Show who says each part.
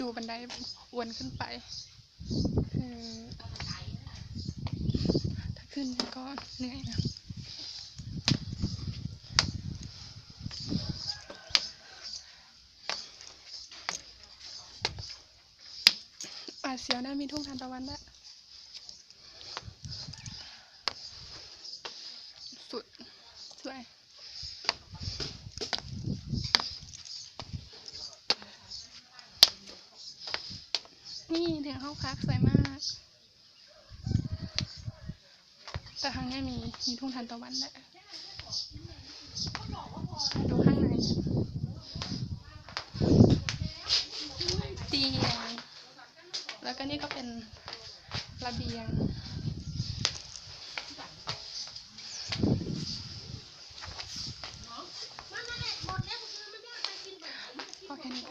Speaker 1: ดูบันไดวนขึ้นไปคือถ้าขึ้นก็เหนื่อยนะป่าดเสียวนะมีทุ่งทานตะวันด้วยสุด สวย นี่ถึงห้องพักสวยมาก แต่ข้างในมีมีทุ่งทานตะวันด้วยดูข้างในเตียง แล้วก็นี่ก็เป็นระเบียงโอเคนี่